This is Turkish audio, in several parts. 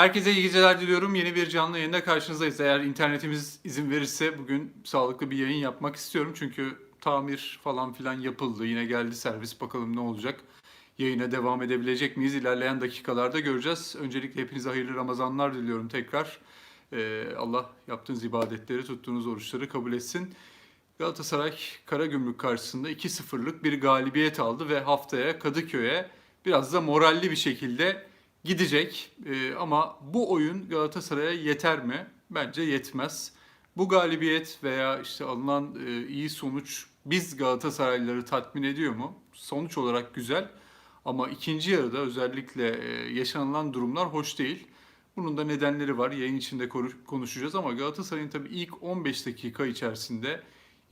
Herkese iyi geceler diliyorum. Yeni bir canlı yayında karşınızdayız. Eğer internetimiz izin verirse bugün sağlıklı bir yayın yapmak istiyorum. Çünkü tamir falan filan yapıldı. Yine geldi servis. Bakalım ne olacak. Yayına devam edebilecek miyiz? İlerleyen dakikalarda göreceğiz. Öncelikle hepinize hayırlı Ramazanlar diliyorum tekrar. Ee, Allah yaptığınız ibadetleri, tuttuğunuz oruçları kabul etsin. Galatasaray Karagümrük karşısında 2-0'lık bir galibiyet aldı ve haftaya Kadıköy'e biraz da moralli bir şekilde gidecek. Ee, ama bu oyun Galatasaray'a yeter mi? Bence yetmez. Bu galibiyet veya işte alınan e, iyi sonuç biz Galatasaraylıları tatmin ediyor mu? Sonuç olarak güzel. Ama ikinci yarıda özellikle e, yaşanılan durumlar hoş değil. Bunun da nedenleri var. Yayın içinde konuş- konuşacağız ama Galatasaray'ın tabii ilk 15 dakika içerisinde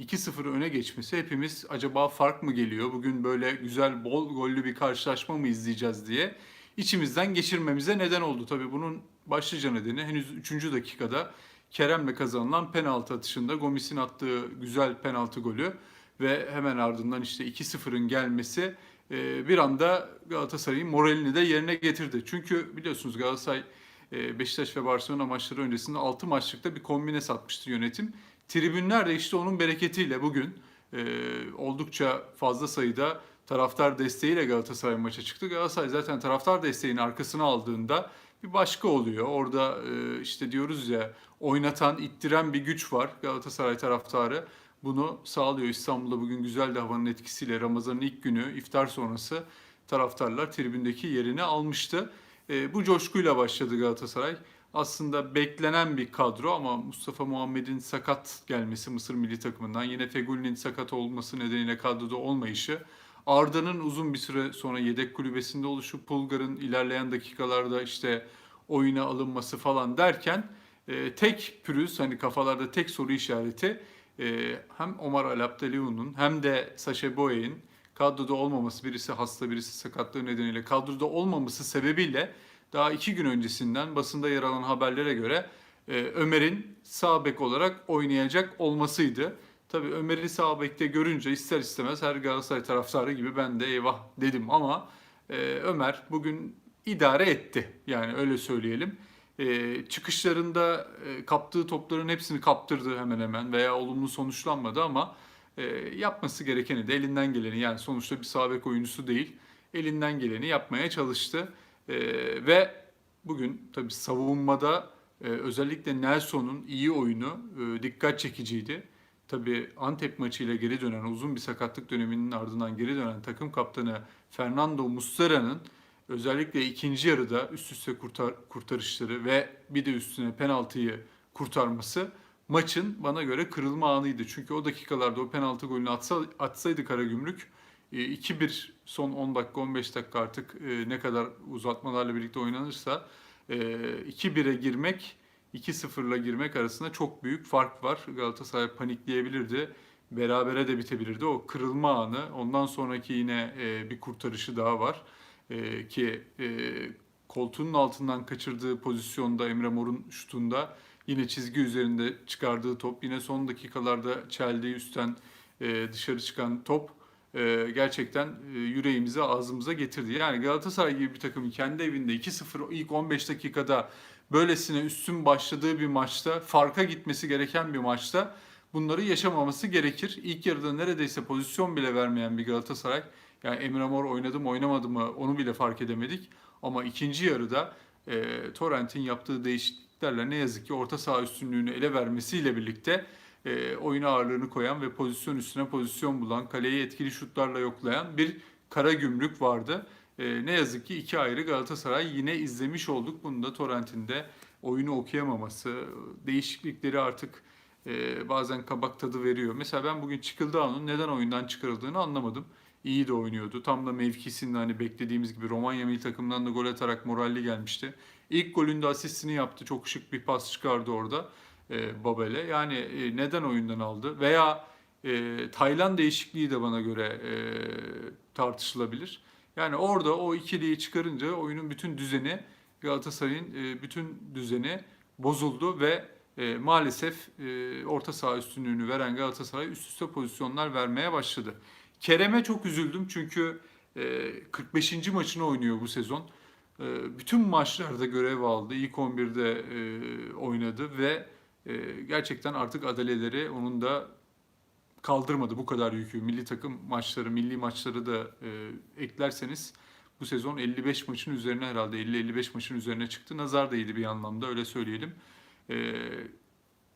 2-0 öne geçmesi hepimiz acaba fark mı geliyor? Bugün böyle güzel bol gollü bir karşılaşma mı izleyeceğiz diye içimizden geçirmemize neden oldu. Tabii bunun başlıca nedeni henüz 3. dakikada Kerem'le kazanılan penaltı atışında Gomis'in attığı güzel penaltı golü ve hemen ardından işte 2-0'ın gelmesi e, bir anda Galatasaray'ın moralini de yerine getirdi. Çünkü biliyorsunuz Galatasaray e, Beşiktaş ve Barcelona maçları öncesinde 6 maçlıkta bir kombine satmıştı yönetim. Tribünler de işte onun bereketiyle bugün e, oldukça fazla sayıda taraftar desteğiyle Galatasaray maça çıktı. Galatasaray zaten taraftar desteğinin arkasına aldığında bir başka oluyor. Orada e, işte diyoruz ya oynatan, ittiren bir güç var. Galatasaray taraftarı bunu sağlıyor. İstanbul'da bugün güzel de havanın etkisiyle Ramazan'ın ilk günü iftar sonrası taraftarlar tribündeki yerini almıştı. E, bu coşkuyla başladı Galatasaray. Aslında beklenen bir kadro ama Mustafa Muhammed'in sakat gelmesi Mısır milli takımından, yine Fegüli'nin sakat olması nedeniyle kadroda olmayışı, Arda'nın uzun bir süre sonra yedek kulübesinde oluşu, Pulgar'ın ilerleyen dakikalarda işte oyuna alınması falan derken e, tek pürüz hani kafalarda tek soru işareti e, hem Omar Alapteliu'nun hem de Saşe Boye'nin kadroda olmaması, birisi hasta birisi sakatlığı nedeniyle kadroda olmaması sebebiyle daha iki gün öncesinden basında yer alan haberlere göre e, Ömer'in sağ bek olarak oynayacak olmasıydı. Tabii Ömer'i sağ bekte görünce ister istemez her Galatasaray taraftarı gibi ben de eyvah dedim ama e, Ömer bugün idare etti. Yani öyle söyleyelim. E, çıkışlarında e, kaptığı topların hepsini kaptırdı hemen hemen veya olumlu sonuçlanmadı ama e, yapması gerekeni de elinden geleni yani sonuçta bir sağ bek oyuncusu değil elinden geleni yapmaya çalıştı. E, ve bugün tabii savunmada e, özellikle Nelson'un iyi oyunu e, dikkat çekiciydi. Tabii Antep maçıyla geri dönen, uzun bir sakatlık döneminin ardından geri dönen takım kaptanı Fernando Muslera'nın özellikle ikinci yarıda üst üste kurtar, kurtarışları ve bir de üstüne penaltıyı kurtarması maçın bana göre kırılma anıydı. Çünkü o dakikalarda o penaltı golünü atsa, atsaydı Karagümrük e, 2-1 son 10 dakika 15 dakika artık e, ne kadar uzatmalarla birlikte oynanırsa e, 2-1'e girmek 2-0'la girmek arasında çok büyük fark var. Galatasaray panikleyebilirdi. Berabere de bitebilirdi. O kırılma anı. Ondan sonraki yine e, bir kurtarışı daha var. E, ki e, koltuğunun altından kaçırdığı pozisyonda Emre Mor'un şutunda yine çizgi üzerinde çıkardığı top. Yine son dakikalarda çeldiği üstten e, dışarı çıkan top e, gerçekten e, yüreğimize ağzımıza getirdi. Yani Galatasaray gibi bir takım kendi evinde 2-0 ilk 15 dakikada böylesine üstün başladığı bir maçta, farka gitmesi gereken bir maçta bunları yaşamaması gerekir. İlk yarıda neredeyse pozisyon bile vermeyen bir Galatasaray, yani Emre Mor oynadı mı oynamadı mı onu bile fark edemedik. Ama ikinci yarıda e, Torrent'in yaptığı değişikliklerle ne yazık ki orta saha üstünlüğünü ele vermesiyle birlikte e, oyun ağırlığını koyan ve pozisyon üstüne pozisyon bulan, kaleyi etkili şutlarla yoklayan bir kara gümrük vardı. E, ne yazık ki iki ayrı Galatasaray yine izlemiş olduk. Bunu da Torrent'in de oyunu okuyamaması, değişiklikleri artık e, bazen kabak tadı veriyor. Mesela ben bugün Çıkıldağ'ın neden oyundan çıkarıldığını anlamadım. İyi de oynuyordu. Tam da mevkisinde hani beklediğimiz gibi Romanya milli takımından da gol atarak moralli gelmişti. İlk golünde asistini yaptı. Çok şık bir pas çıkardı orada e, Babel'e. Yani e, neden oyundan aldı? Veya e, Tayland değişikliği de bana göre e, tartışılabilir. Yani orada o ikiliyi çıkarınca oyunun bütün düzeni Galatasaray'ın e, bütün düzeni bozuldu ve e, maalesef e, orta saha üstünlüğünü veren Galatasaray üst üste pozisyonlar vermeye başladı. Kerem'e çok üzüldüm çünkü e, 45. maçını oynuyor bu sezon. Bütün maçlarda görev aldı. İlk 11'de e, oynadı ve gerçekten artık adaleleri onun da kaldırmadı bu kadar yükü. Milli takım maçları, milli maçları da e, eklerseniz bu sezon 55 maçın üzerine herhalde 50-55 maçın üzerine çıktı. Nazar değdi bir anlamda öyle söyleyelim. E,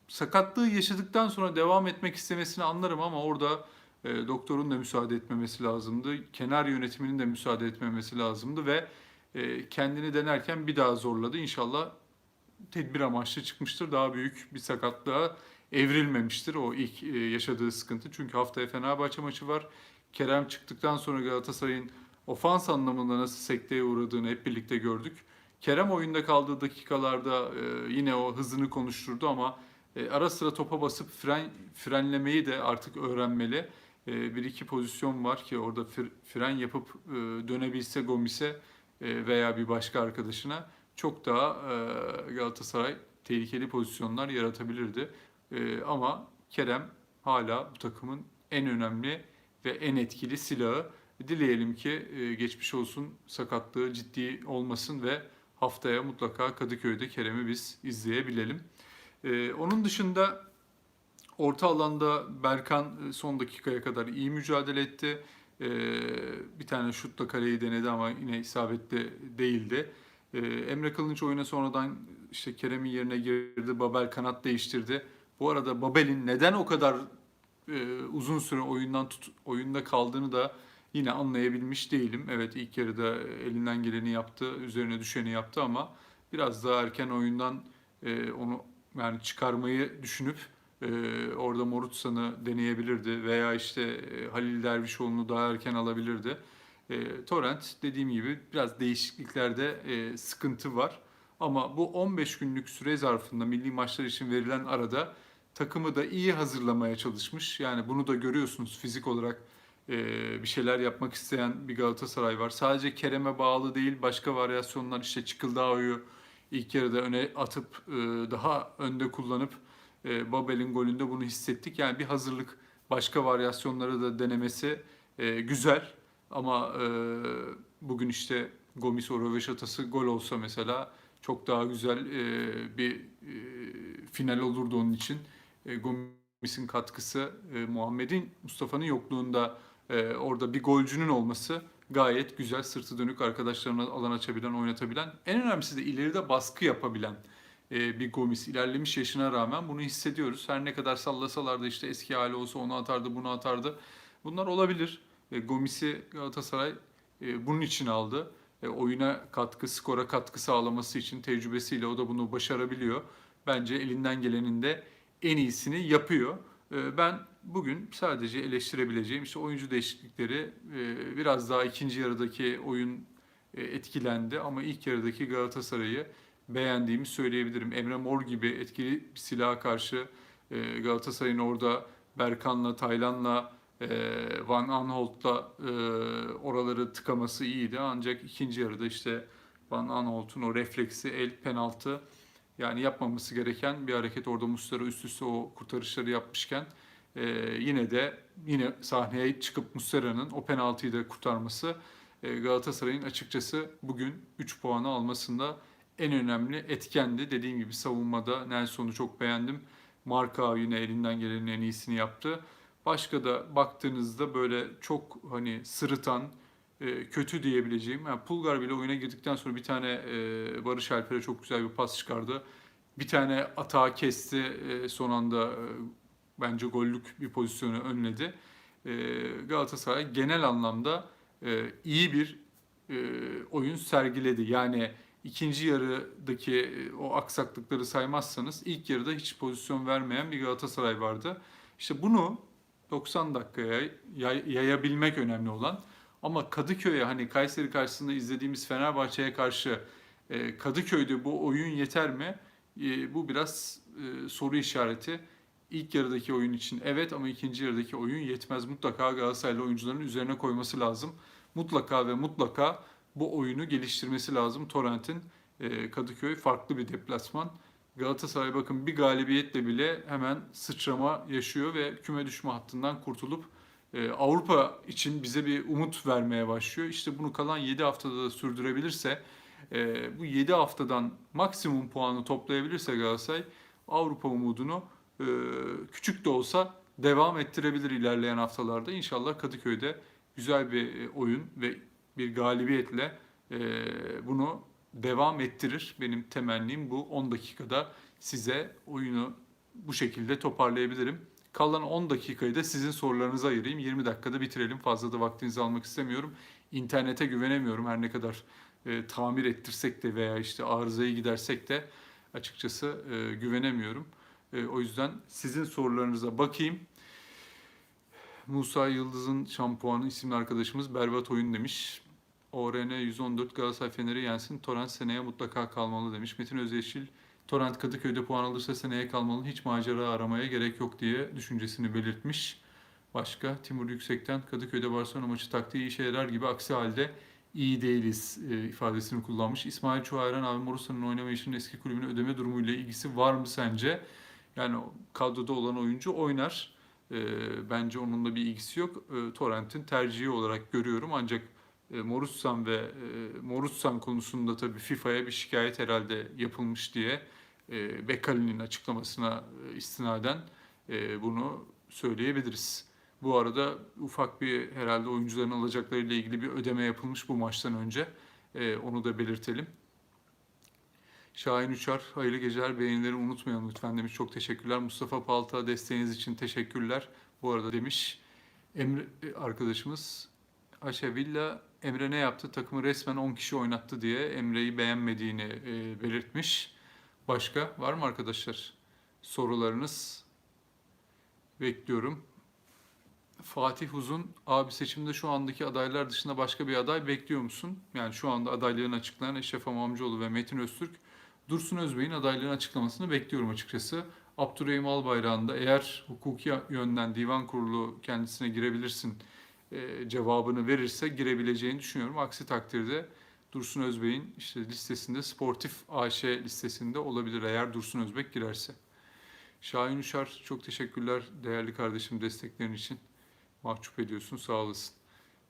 sakatlığı yaşadıktan sonra devam etmek istemesini anlarım ama orada e, doktorun da müsaade etmemesi lazımdı. Kenar yönetiminin de müsaade etmemesi lazımdı ve e, kendini denerken bir daha zorladı. İnşallah tedbir amaçlı çıkmıştır. Daha büyük bir sakatlığa evrilmemiştir o ilk e, yaşadığı sıkıntı. Çünkü haftaya Fenerbahçe maçı var. Kerem çıktıktan sonra Galatasaray'ın ofans anlamında nasıl sekteye uğradığını hep birlikte gördük. Kerem oyunda kaldığı dakikalarda e, yine o hızını konuşturdu ama e, ara sıra topa basıp fren frenlemeyi de artık öğrenmeli. Bir iki pozisyon var ki orada fr- fren yapıp dönebilse Gomis'e veya bir başka arkadaşına çok daha Galatasaray tehlikeli pozisyonlar yaratabilirdi. E, ama Kerem hala bu takımın en önemli ve en etkili silahı. Dileyelim ki e, geçmiş olsun sakatlığı ciddi olmasın ve haftaya mutlaka Kadıköy'de Kerem'i biz izleyebilelim. E, onun dışında orta alanda Berkan e, son dakikaya kadar iyi mücadele etti. E, bir tane şutla kaleyi denedi ama yine isabetli değildi. Emre Kılınç oyuna sonradan işte Kerem'in yerine girdi. Babel kanat değiştirdi. Bu arada Babel'in neden o kadar e, uzun süre oyundan tut, oyunda kaldığını da yine anlayabilmiş değilim. Evet ilk yarıda elinden geleni yaptı, üzerine düşeni yaptı ama biraz daha erken oyundan e, onu yani çıkarmayı düşünüp e, orada Morutsan'ı deneyebilirdi veya işte e, Halil Dervişoğlu'nu daha erken alabilirdi. E, Torrent dediğim gibi biraz değişikliklerde e, sıkıntı var. Ama bu 15 günlük süre zarfında milli maçlar için verilen arada takımı da iyi hazırlamaya çalışmış. Yani bunu da görüyorsunuz fizik olarak e, bir şeyler yapmak isteyen bir Galatasaray var. Sadece Kerem'e bağlı değil başka varyasyonlar işte Çıkıldağ'ı ilk yarıda öne atıp e, daha önde kullanıp e, Babel'in golünde bunu hissettik. Yani bir hazırlık başka varyasyonları da denemesi e, güzel. Ama e, bugün işte Gomis o röveşatası gol olsa mesela çok daha güzel e, bir e, final olurdu onun için. E, Gomis'in katkısı, e, Muhammed'in Mustafa'nın yokluğunda e, orada bir golcünün olması gayet güzel. Sırtı dönük arkadaşlarına alan açabilen, oynatabilen. En önemlisi de ileride baskı yapabilen e, bir Gomis. ilerlemiş yaşına rağmen bunu hissediyoruz. Her ne kadar sallasalar da işte eski hali olsa onu atardı, bunu atardı. Bunlar olabilir. E, Gomis'i Galatasaray e, bunun için aldı. E, oyuna katkı, skora katkı sağlaması için tecrübesiyle o da bunu başarabiliyor. Bence elinden gelenin de en iyisini yapıyor. E, ben bugün sadece eleştirebileceğim işte oyuncu değişiklikleri e, biraz daha ikinci yarıdaki oyun etkilendi ama ilk yarıdaki Galatasaray'ı beğendiğimi söyleyebilirim. Emre Mor gibi etkili bir silaha karşı Galatasaray'ın orada Berkan'la, Taylan'la, Van Aanholt'la e, oraları tıkaması iyiydi. Ancak ikinci yarıda işte Van Aanholt'un o refleksi, el penaltı yani yapmaması gereken bir hareket. Orada Muslera üst üste o kurtarışları yapmışken e, yine de yine sahneye çıkıp Muslera'nın o penaltıyı da kurtarması e, Galatasaray'ın açıkçası bugün 3 puanı almasında en önemli etkendi. Dediğim gibi savunmada Nelson'u çok beğendim. Marka yine elinden gelenin en iyisini yaptı. Başka da baktığınızda böyle çok hani sırıtan, e, kötü diyebileceğim. Yani Pulgar bile oyuna girdikten sonra bir tane e, Barış Alper'e çok güzel bir pas çıkardı. Bir tane atağı kesti e, son anda bence gollük bir pozisyonu önledi. Galatasaray genel anlamda iyi bir oyun sergiledi. Yani ikinci yarıdaki o aksaklıkları saymazsanız ilk yarıda hiç pozisyon vermeyen bir Galatasaray vardı. İşte bunu 90 dakikaya yay- yayabilmek önemli olan. Ama Kadıköy'e hani Kayseri karşısında izlediğimiz Fenerbahçe'ye karşı e, Kadıköy'de bu oyun yeter mi? E, bu biraz e, soru işareti. İlk yarıdaki oyun için evet ama ikinci yarıdaki oyun yetmez. Mutlaka Galatasaraylı oyuncuların üzerine koyması lazım. Mutlaka ve mutlaka bu oyunu geliştirmesi lazım. Torrent'in Kadıköy farklı bir deplasman. Galatasaray bakın bir galibiyetle bile hemen sıçrama yaşıyor ve küme düşme hattından kurtulup e, Avrupa için bize bir umut vermeye başlıyor. İşte bunu kalan 7 haftada da sürdürebilirse e, bu 7 haftadan maksimum puanı toplayabilirse Galatasaray Avrupa umudunu e, küçük de olsa devam ettirebilir ilerleyen haftalarda. İnşallah Kadıköy'de güzel bir oyun ve bir galibiyetle bunu devam ettirir. Benim temennim bu 10 dakikada size oyunu bu şekilde toparlayabilirim. Kalan 10 dakikayı da sizin sorularınıza ayırayım. 20 dakikada bitirelim. Fazla da vaktinizi almak istemiyorum. İnternete güvenemiyorum her ne kadar e, tamir ettirsek de veya işte arızayı gidersek de açıkçası e, güvenemiyorum. E, o yüzden sizin sorularınıza bakayım. Musa Yıldız'ın şampuanı isimli arkadaşımız berbat oyun demiş. ORN 114 Galatasaray Fener'i yensin. Torrent seneye mutlaka kalmalı demiş. Metin Özyeşil Torrent Kadıköy'de puan alırsa seneye kalmalı. Hiç macera aramaya gerek yok diye düşüncesini belirtmiş. Başka Timur Yüksek'ten Kadıköy'de Barcelona maçı taktiği işe yarar gibi aksi halde iyi değiliz e, ifadesini kullanmış. İsmail Çuhayran abi Morusan'ın oynamayışının eski kulübüne ödeme durumuyla ilgisi var mı sence? Yani kadroda olan oyuncu oynar. E, bence onunla bir ilgisi yok. E, Torrent'in tercihi olarak görüyorum ancak e, Morussan ve e, Morussan konusunda tabii FIFA'ya bir şikayet herhalde yapılmış diye e, Bekali'nin açıklamasına e, istinaden e, bunu söyleyebiliriz. Bu arada ufak bir herhalde oyuncuların alacaklarıyla ilgili bir ödeme yapılmış bu maçtan önce. E, onu da belirtelim. Şahin Uçar, hayırlı geceler. Beğenileri unutmayalım lütfen demiş. Çok teşekkürler. Mustafa Palta desteğiniz için teşekkürler. Bu arada demiş Emre arkadaşımız Aşe Villa Emre ne yaptı? Takımı resmen 10 kişi oynattı diye Emre'yi beğenmediğini e, belirtmiş. Başka var mı arkadaşlar? Sorularınız bekliyorum. Fatih Uzun, abi seçimde şu andaki adaylar dışında başka bir aday bekliyor musun? Yani şu anda adaylığını açıklayan Eşref Amamcıoğlu ve Metin Öztürk. Dursun Özbey'in adaylığını açıklamasını bekliyorum açıkçası. Abdurrahim Albayrak'ın da eğer hukuki yönden divan kurulu kendisine girebilirsin e, cevabını verirse girebileceğini düşünüyorum. Aksi takdirde Dursun Özbek'in işte listesinde Sportif AŞ listesinde olabilir eğer Dursun Özbek girerse. Şahin Uşar çok teşekkürler değerli kardeşim desteklerin için. Mahcup ediyorsun sağ olasın.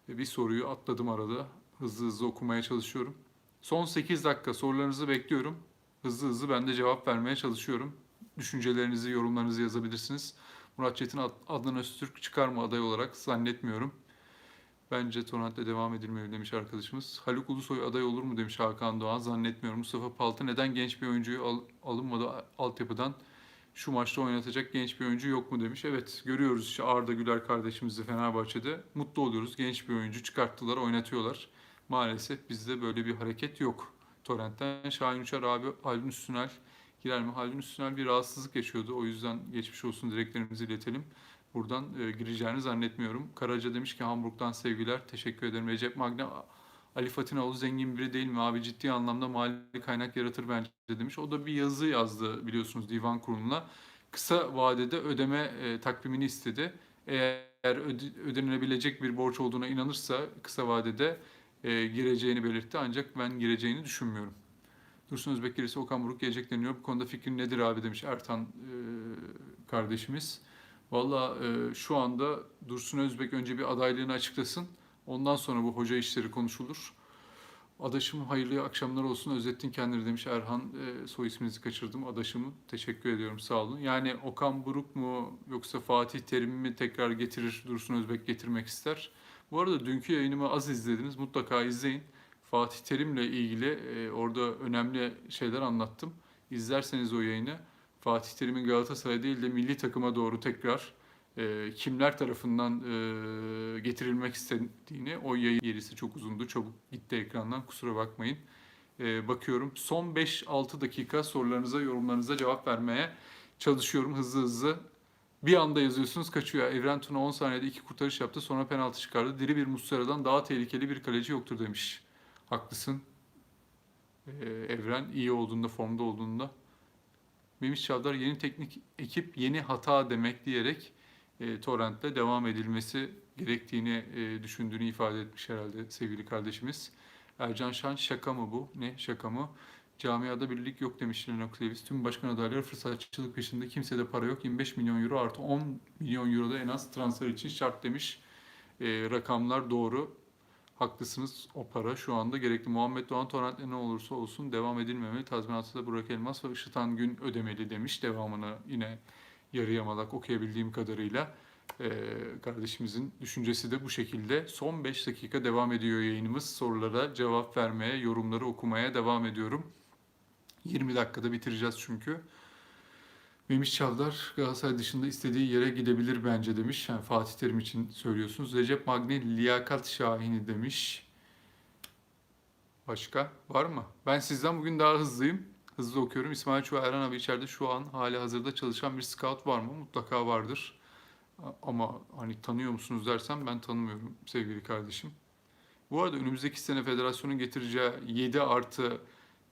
Ve bir soruyu atladım arada. Hızlı hızlı okumaya çalışıyorum. Son 8 dakika sorularınızı bekliyorum. Hızlı hızlı ben de cevap vermeye çalışıyorum. Düşüncelerinizi, yorumlarınızı yazabilirsiniz. Murat Çetin Ad- Adnan Öztürk çıkar mı aday olarak zannetmiyorum. Bence Torrent'le devam edilmeli demiş arkadaşımız. Haluk Ulusoy aday olur mu demiş Hakan Doğan. Zannetmiyorum. Mustafa Paltı neden genç bir oyuncuyu al- alınmadı altyapıdan? Şu maçta oynatacak genç bir oyuncu yok mu demiş. Evet görüyoruz işte Arda Güler kardeşimizi Fenerbahçe'de. Mutlu oluyoruz. Genç bir oyuncu çıkarttılar, oynatıyorlar. Maalesef bizde böyle bir hareket yok. Torrent'ten Şahin Uçar abi Haldun Üstünel girer mi? Haldun Üstünel bir rahatsızlık yaşıyordu. O yüzden geçmiş olsun dileklerimizi iletelim. Buradan e, gireceğini zannetmiyorum. Karaca demiş ki Hamburg'dan sevgiler. Teşekkür ederim. Recep Magna Ali Fatinoğlu zengin biri değil mi abi? Ciddi anlamda mali kaynak yaratır bence demiş. O da bir yazı yazdı biliyorsunuz divan kuruluna. Kısa vadede ödeme e, takvimini istedi. Eğer öde- ödenilebilecek bir borç olduğuna inanırsa kısa vadede e, gireceğini belirtti. Ancak ben gireceğini düşünmüyorum. Dursun Özbek gelirse Okan Buruk gelecek deniyor. Bu konuda fikrin nedir abi demiş Ertan e, kardeşimiz. Valla e, şu anda Dursun Özbek önce bir adaylığını açıklasın. Ondan sonra bu hoca işleri konuşulur. Adaşım hayırlı akşamlar olsun. Özettin kendini demiş Erhan. E, soy isminizi kaçırdım. Adaşımı teşekkür ediyorum sağ olun. Yani Okan Buruk mu yoksa Fatih Terim mi tekrar getirir Dursun Özbek getirmek ister. Bu arada dünkü yayınımı az izlediniz. Mutlaka izleyin. Fatih Terim'le ilgili e, orada önemli şeyler anlattım. İzlerseniz o yayını Fatih Terim'in Galatasaray değil de milli takıma doğru tekrar e, kimler tarafından e, getirilmek istediğini o yayın gerisi çok uzundu. Çabuk gitti ekrandan kusura bakmayın. E, bakıyorum son 5-6 dakika sorularınıza yorumlarınıza cevap vermeye çalışıyorum hızlı hızlı. Bir anda yazıyorsunuz kaçıyor. Evren Tuna 10 saniyede iki kurtarış yaptı sonra penaltı çıkardı. Diri bir Muslera'dan daha tehlikeli bir kaleci yoktur demiş. Haklısın. E, Evren iyi olduğunda, formda olduğunda. Memiş Çavdar yeni teknik ekip yeni hata demek diyerek e, Torrent'le devam edilmesi gerektiğini e, düşündüğünü ifade etmiş herhalde sevgili kardeşimiz. Ercan Şan şaka mı bu? Ne şaka mı? Camiada birlik yok demiş Lennox Davis. Tüm başkan adayları fırsatçılık peşinde. Kimsede para yok. 25 milyon euro artı 10 milyon euro da en az transfer için şart demiş. E, rakamlar doğru. Haklısınız. O para şu anda gerekli. Muhammed Doğan torrentle ne olursa olsun devam edilmemeli. Tazminatı da Burak Elmas ve Işıtan Gün ödemeli demiş. Devamını yine yarı yamalak okuyabildiğim kadarıyla. Ee, kardeşimizin düşüncesi de bu şekilde. Son 5 dakika devam ediyor yayınımız. Sorulara cevap vermeye, yorumları okumaya devam ediyorum. 20 dakikada bitireceğiz çünkü. Memiş Çavdar Galatasaray dışında istediği yere gidebilir bence demiş. Yani Fatih Terim için söylüyorsunuz. Recep Magni liyakat şahini demiş. Başka var mı? Ben sizden bugün daha hızlıyım. Hızlı okuyorum. İsmail Çuha Erhan abi içeride şu an hali hazırda çalışan bir scout var mı? Mutlaka vardır. Ama hani tanıyor musunuz dersem ben tanımıyorum sevgili kardeşim. Bu arada önümüzdeki sene federasyonun getireceği 7 artı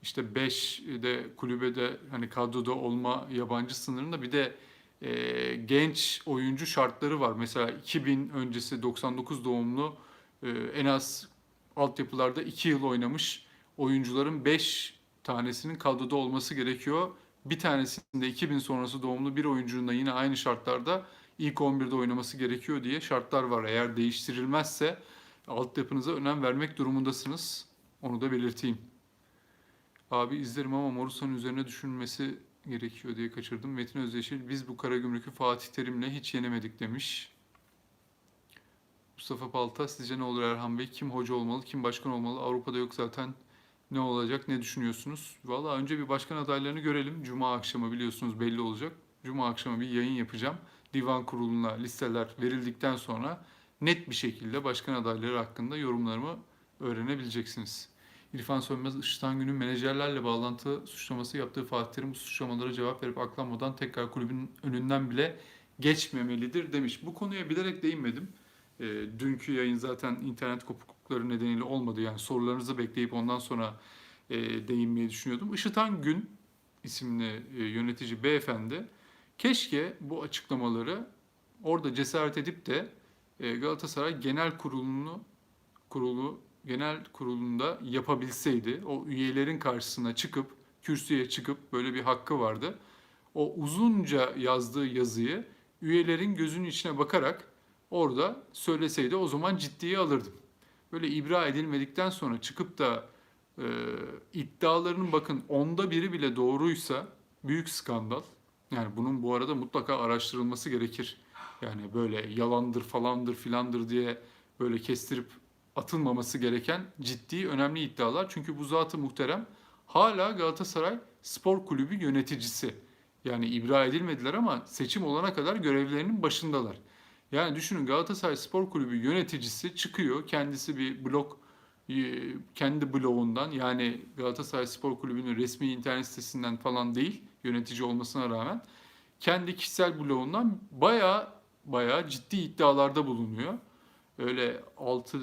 işte 5 de kulübede hani kadroda olma yabancı sınırında bir de e, genç oyuncu şartları var. Mesela 2000 öncesi 99 doğumlu e, en az altyapılarda 2 yıl oynamış oyuncuların 5 tanesinin kadroda olması gerekiyor. Bir tanesinde 2000 sonrası doğumlu bir oyuncunun da yine aynı şartlarda ilk 11'de oynaması gerekiyor diye şartlar var. Eğer değiştirilmezse altyapınıza önem vermek durumundasınız. Onu da belirteyim. Abi izlerim ama Morusan'ın üzerine düşünülmesi gerekiyor diye kaçırdım. Metin Özyeşil biz bu Karagümrük'ü Fatih Terim'le hiç yenemedik demiş. Mustafa Palta sizce ne olur Erhan Bey? Kim hoca olmalı, kim başkan olmalı? Avrupa'da yok zaten ne olacak, ne düşünüyorsunuz? Valla önce bir başkan adaylarını görelim. Cuma akşamı biliyorsunuz belli olacak. Cuma akşamı bir yayın yapacağım. Divan kuruluna listeler verildikten sonra net bir şekilde başkan adayları hakkında yorumlarımı öğrenebileceksiniz. İrfan Sönmez Işıtan Gün'ün menajerlerle bağlantı suçlaması yaptığı Fatih Terim bu suçlamalara cevap verip aklanmadan tekrar kulübün önünden bile geçmemelidir demiş. Bu konuya bilerek değinmedim. E, dünkü yayın zaten internet kopuklukları nedeniyle olmadı. Yani sorularınızı bekleyip ondan sonra e, değinmeyi düşünüyordum. Işıtan Gün isimli e, yönetici beyefendi keşke bu açıklamaları orada cesaret edip de e, Galatasaray Genel Kurulu'nu kurulu genel kurulunda yapabilseydi, o üyelerin karşısına çıkıp, kürsüye çıkıp böyle bir hakkı vardı. O uzunca yazdığı yazıyı üyelerin gözünün içine bakarak orada söyleseydi o zaman ciddiye alırdım. Böyle ibra edilmedikten sonra çıkıp da e, iddialarının bakın onda biri bile doğruysa büyük skandal. Yani bunun bu arada mutlaka araştırılması gerekir. Yani böyle yalandır falandır filandır diye böyle kestirip atılmaması gereken ciddi önemli iddialar. Çünkü bu zatı muhterem hala Galatasaray Spor Kulübü yöneticisi. Yani ibra edilmediler ama seçim olana kadar görevlerinin başındalar. Yani düşünün Galatasaray Spor Kulübü yöneticisi çıkıyor. Kendisi bir blog e, kendi blogundan yani Galatasaray Spor Kulübü'nün resmi internet sitesinden falan değil yönetici olmasına rağmen kendi kişisel blogundan bayağı bayağı ciddi iddialarda bulunuyor öyle altı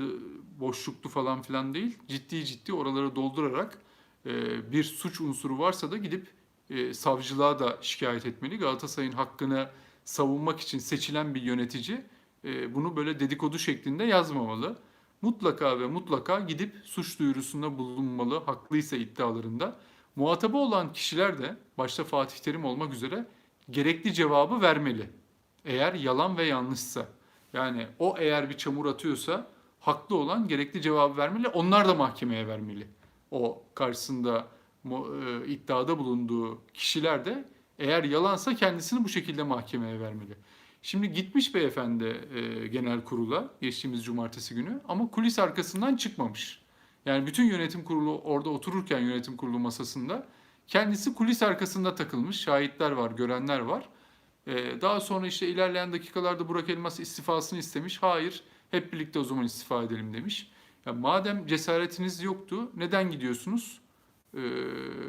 boşluklu falan filan değil. Ciddi ciddi oraları doldurarak e, bir suç unsuru varsa da gidip e, savcılığa da şikayet etmeli. Galatasaray'ın hakkını savunmak için seçilen bir yönetici e, bunu böyle dedikodu şeklinde yazmamalı. Mutlaka ve mutlaka gidip suç duyurusunda bulunmalı haklıysa iddialarında. Muhatabı olan kişiler de başta Fatih Terim olmak üzere gerekli cevabı vermeli. Eğer yalan ve yanlışsa. Yani o eğer bir çamur atıyorsa haklı olan gerekli cevabı vermeli. Onlar da mahkemeye vermeli. O karşısında e, iddiada bulunduğu kişiler de eğer yalansa kendisini bu şekilde mahkemeye vermeli. Şimdi gitmiş beyefendi e, genel kurula geçtiğimiz cumartesi günü ama kulis arkasından çıkmamış. Yani bütün yönetim kurulu orada otururken yönetim kurulu masasında kendisi kulis arkasında takılmış. Şahitler var, görenler var. Ee, daha sonra işte ilerleyen dakikalarda Burak Elmas istifasını istemiş. Hayır, hep birlikte o zaman istifa edelim demiş. Ya madem cesaretiniz yoktu, neden gidiyorsunuz ee,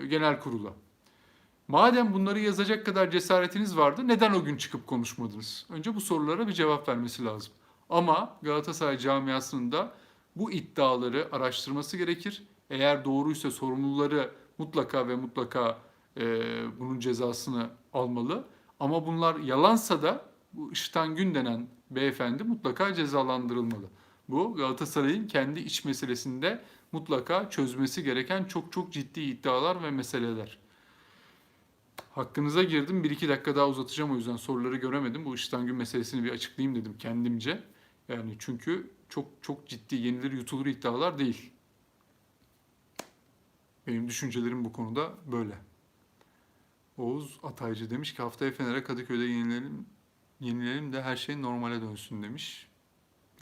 genel kurula? Madem bunları yazacak kadar cesaretiniz vardı, neden o gün çıkıp konuşmadınız? Önce bu sorulara bir cevap vermesi lazım. Ama Galatasaray camiasının da bu iddiaları araştırması gerekir. Eğer doğruysa sorumluları mutlaka ve mutlaka e, bunun cezasını almalı. Ama bunlar yalansa da bu Işıtan Gün denen beyefendi mutlaka cezalandırılmalı. Bu Galatasaray'ın kendi iç meselesinde mutlaka çözmesi gereken çok çok ciddi iddialar ve meseleler. Hakkınıza girdim. Bir iki dakika daha uzatacağım o yüzden soruları göremedim. Bu Işıtan Gün meselesini bir açıklayayım dedim kendimce. Yani çünkü çok çok ciddi yenilir yutulur iddialar değil. Benim düşüncelerim bu konuda böyle. Oğuz Ataycı demiş ki haftaya Fener'e Kadıköy'de yenilelim, yenilelim de her şey normale dönsün demiş.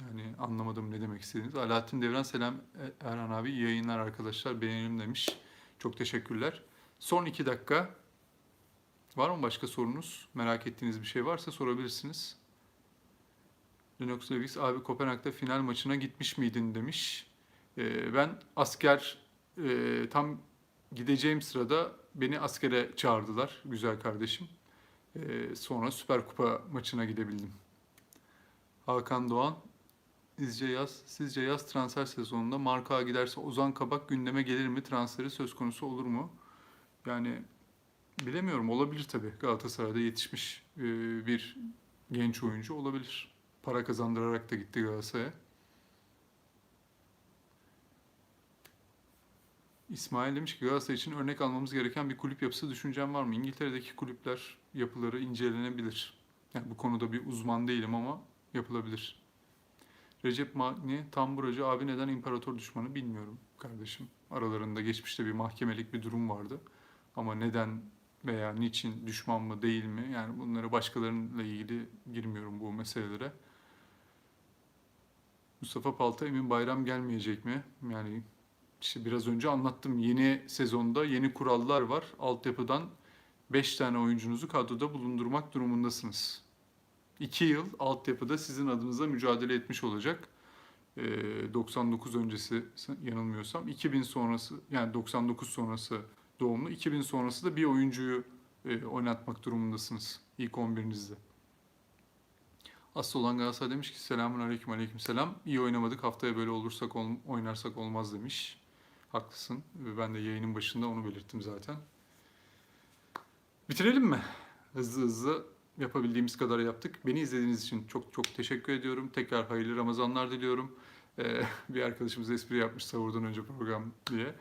Yani anlamadım ne demek istediğiniz. Alaaddin Devran selam E- Erhan abi iyi yayınlar arkadaşlar beğenelim demiş. Çok teşekkürler. Son iki dakika. Var mı başka sorunuz? Merak ettiğiniz bir şey varsa sorabilirsiniz. Linux Lewis abi Kopenhag'da final maçına gitmiş miydin demiş. Ee, ben asker e, tam gideceğim sırada beni askere çağırdılar güzel kardeşim. Ee, sonra Süper Kupa maçına gidebildim. Hakan Doğan Sizce yaz, sizce yaz transfer sezonunda marka giderse Ozan Kabak gündeme gelir mi? Transferi söz konusu olur mu? Yani bilemiyorum. Olabilir tabii. Galatasaray'da yetişmiş e, bir genç oyuncu olabilir. Para kazandırarak da gitti Galatasaray'a. İsmail demiş ki Galatasaray için örnek almamız gereken bir kulüp yapısı düşüncen var mı? İngiltere'deki kulüpler yapıları incelenebilir. Yani bu konuda bir uzman değilim ama yapılabilir. Recep Magni Tamburacı abi neden imparator düşmanı bilmiyorum kardeşim. Aralarında geçmişte bir mahkemelik bir durum vardı. Ama neden veya niçin düşman mı değil mi? Yani bunları başkalarıyla ilgili girmiyorum bu meselelere. Mustafa Palta Emin Bayram gelmeyecek mi? Yani işte biraz önce anlattım. Yeni sezonda yeni kurallar var. Altyapıdan 5 tane oyuncunuzu kadroda bulundurmak durumundasınız. 2 yıl altyapıda sizin adınıza mücadele etmiş olacak. Ee, 99 öncesi yanılmıyorsam 2000 sonrası yani 99 sonrası doğumlu 2000 sonrası da bir oyuncuyu e, oynatmak durumundasınız ilk 11'inizde. Aslı olan Galatasaray demiş ki selamun aleyküm aleyküm selam. İyi oynamadık haftaya böyle olursak ol- oynarsak olmaz demiş. Haklısın. Ben de yayının başında onu belirttim zaten. Bitirelim mi? Hızlı hızlı yapabildiğimiz kadar yaptık. Beni izlediğiniz için çok çok teşekkür ediyorum. Tekrar hayırlı Ramazanlar diliyorum. Ee, bir arkadaşımız espri yapmış savurdan önce program diye.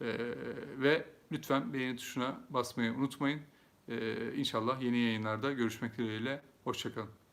Ee, ve lütfen beğeni tuşuna basmayı unutmayın. Ee, inşallah yeni yayınlarda görüşmek dileğiyle. Hoşçakalın.